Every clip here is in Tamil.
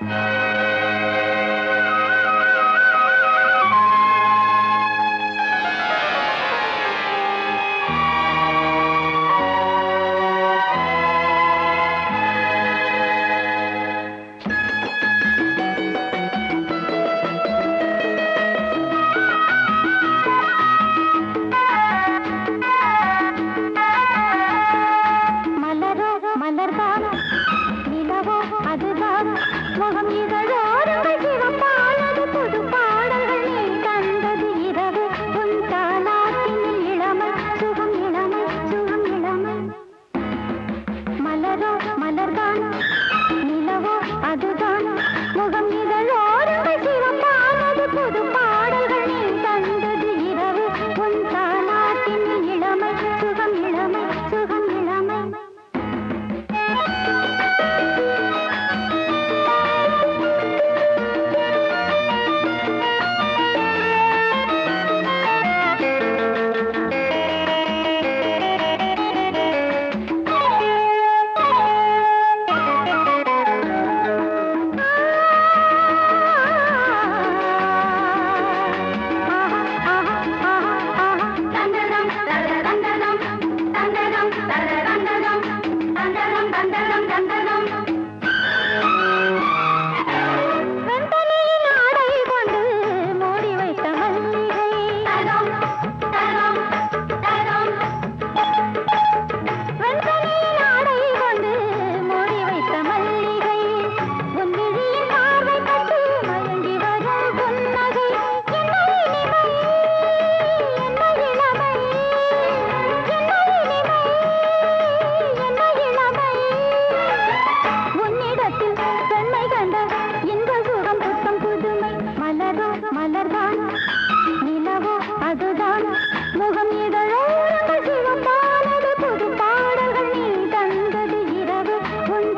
மலரோ மலர்தானோ நிலவோ அதுதானோ முகம் உன்னிடத்தில் பெண்மை கண்ட இன்ப சுகம் புத்தம் புதுமை. மலரோ மலர்தான். நிலவோ அதுதான். முகம் இதழோ சிவப்பானது புது பாடல்கள் நீ தந்தது இரவு. உன்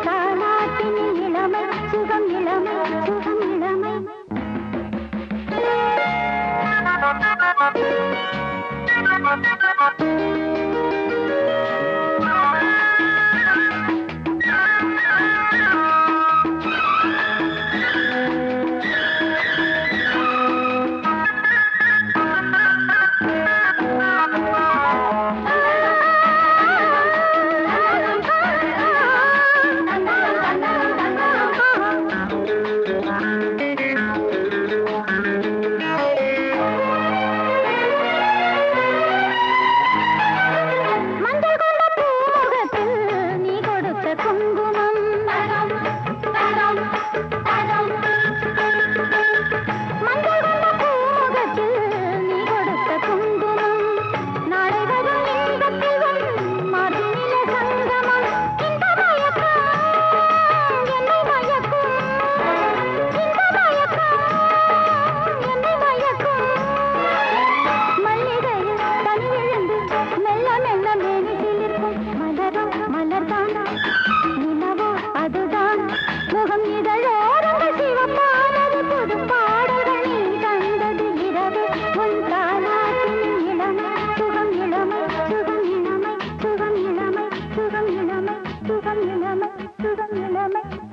இளமை சுகம் இளமை சுகம் இளமை. Thank you.